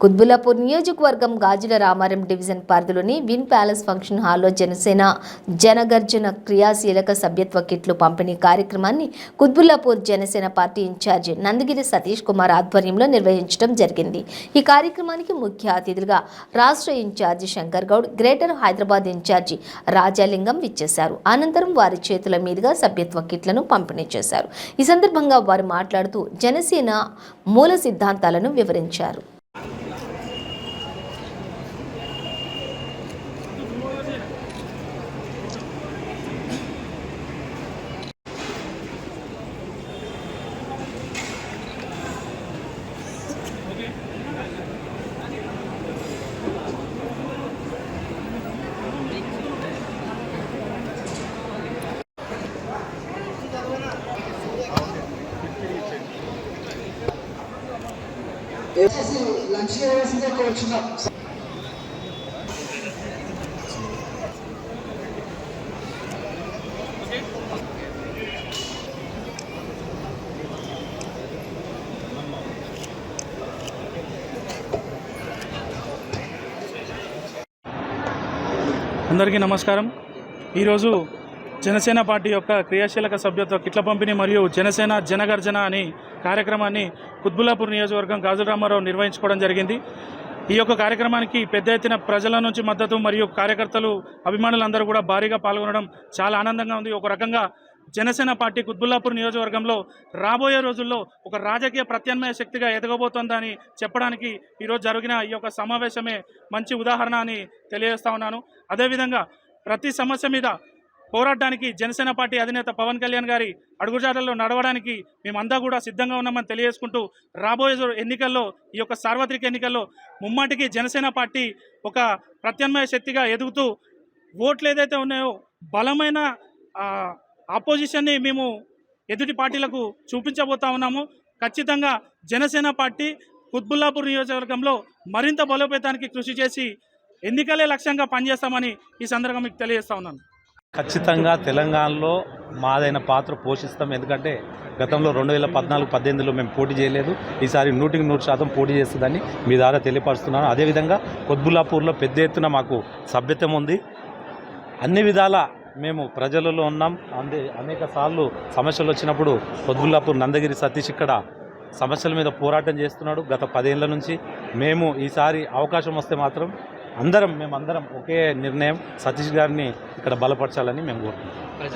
కుత్బులాపూర్ నియోజకవర్గం గాజుల రామారం డివిజన్ పరిధిలోని win palace function హాల్లో జనసేన జనగర్జన క్రియాశీలక సభ్యత్వ కిట్లు పంపిణీ కార్యక్రమాన్ని కుత్బుల్లాపూర్ జనసేన పార్టీ ఇన్ఛార్జి నందగిరి సతీష్ కుమార్ ఆధ్వర్యంలో నిర్వహించడం జరిగింది. ఈ కార్యక్రమానికి ముఖ్య అతిథులుగా రాష్ట్ర incharge Shankar Goud greater Hyderabad incharge Rajalingam విచ్చేశారు. అనంతరం వారి చేతుల మీదుగా సభ్యత్వ కిట్లను పంపిణీ చేశారు. ఈ సందర్భంగా వారు మాట్లాడుతూ జనసేన మూల సిద్ధాంతాలను వివరించారు. లంచ్ చేయాల్సిందే అందరికీ నమస్కారం. ఈరోజు జనసేన పార్టీ యొక్క క్రియాశీలక సభ్యత్వ కిట్ల పంపిణీ మరియు జనసేన జనగర్జన అని కార్యక్రమాన్ని కుత్బుల్లాపూర్ నియోజకవర్గం గాజుల రామారావు నిర్వహించుకోవడం జరిగింది. ఈ యొక్క కార్యక్రమానికి పెద్ద ఎత్తున ప్రజల నుంచి మద్దతు మరియు కార్యకర్తలు అభిమానులందరూ కూడా భారీగా పాల్గొనడం చాలా ఆనందంగా ఉంది. ఒక రకంగా జనసేన పార్టీ కుత్బుల్లాపూర్ నియోజకవర్గంలో రాబోయే రోజుల్లో ఒక రాజకీయ ప్రత్యామ్నాయ శక్తిగా ఎదగబోతోందని చెప్పడానికి ఈరోజు జరిగిన ఈ యొక్క సమావేశమే మంచి ఉదాహరణ అని తెలియజేస్తా ఉన్నాను. అదేవిధంగా ప్రతి సమస్య మీద పోరాటానికి జనసేన పార్టీ అధినేత పవన్ కళ్యాణ్ గారి అడుగుజాడల్లో నడవడానికి మేమంతా కూడా సిద్ధంగా ఉన్నామని తెలియజేసుకుంటూ రాబోయే ఎన్నికల్లో ఈ యొక్క సార్వత్రిక ఎన్నికల్లో ముమ్మాటికి జనసేన పార్టీ ఒక ప్రత్యామ్నాయ శక్తిగా ఎదుగుతూ ఓట్లు ఏదైతే ఉన్నాయో బలమైన ఆపోజిషన్ని మేము ఎదుటి పార్టీలకు చూపించబోతా ఉన్నాము. ఖచ్చితంగా జనసేన పార్టీ కుత్బుల్లాపూర్ నియోజకవర్గంలో మరింత బలోపేతానికి కృషి చేసి ఎన్నికలే లక్ష్యంగా పనిచేస్తామని ఈ సందర్భంగా మీకు తెలియజేస్తా ఉన్నాను. ఖచ్చితంగా తెలంగాణలో మాదైన పాత్ర పోషిస్తాం. ఎందుకంటే గతంలో రెండు వేల పద్నాలుగు పద్దెనిమిదిలో మేము పోటీ చేయలేదు. ఈసారి నూటికి నూరు శాతం పోటీ చేస్తుందని మీ ద్వారా తెలియపరుస్తున్నాను. అదేవిధంగా కొద్బుల్లాపూర్లో పెద్ద ఎత్తున మాకు సభ్యత్వం ఉంది. అన్ని విధాల మేము ప్రజలలో ఉన్నాం. అందే అనేక సార్లు సమస్యలు వచ్చినప్పుడు కొద్బుల్లాపూర్ నందగిరి సతీష్ ఇక్కడ సమస్యల మీద పోరాటం చేస్తున్నాడు. గత పదేళ్ళ నుంచి మేము ఈసారి అవకాశం వస్తే మాత్రం అందరం మేమందరం ఒకే నిర్ణయం సతీష్ గారిని ఇక్కడ బలపరచాలని మేము కోరుకుంటున్నాం.